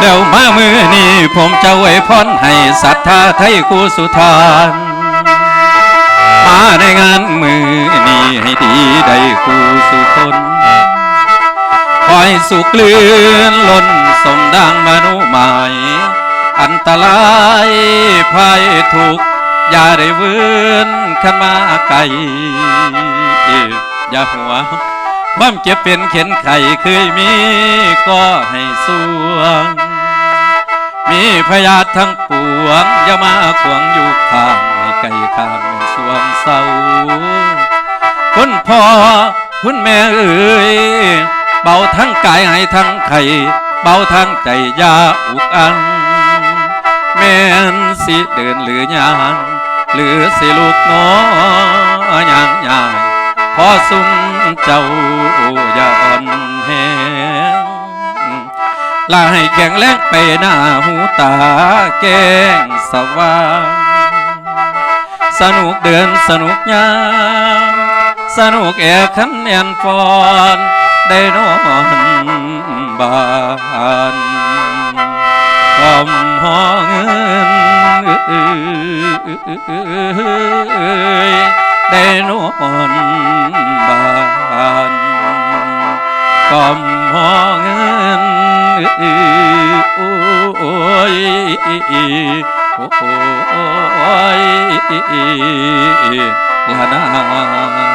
แล้วมามือนี้ผมจะไว้พรให้ศรัทธาไทยคู่สุธานมาในงานมือนี้ให้ดีได้คู่สุคนคอยสุขเลื่อนล้นสมดังมนุหมาย อันตรายภัยทุกอย่าได้เวือนขันมาไกลอย่าหัวความเจ็บเป็นเข็นไข่เคยมีก็ให้สวง มีพยาธิทั้งปวงอย่ามาขวางอยู่ข้างให้ไกลข้างเป็นสวงเศร้าคุณพ่อคุณแม่เอ๋ยเบาทั้งกายให้ทั้งไข่เบาทั้งใจยาอุกอังแม่นสิเดินหรือยางหรือสิลูกน้อยางยายพอสุ่มเจ้าอย่าอ่อนแห ลาให้แข็งแรงไปหน้าหูตาแกงสว่าง สนุกเดินสนุกยามสนุกแอคันแอนฟอนได้นอนบ้านความห้องได้นอนบ้านความห้อง โอ้ยละนา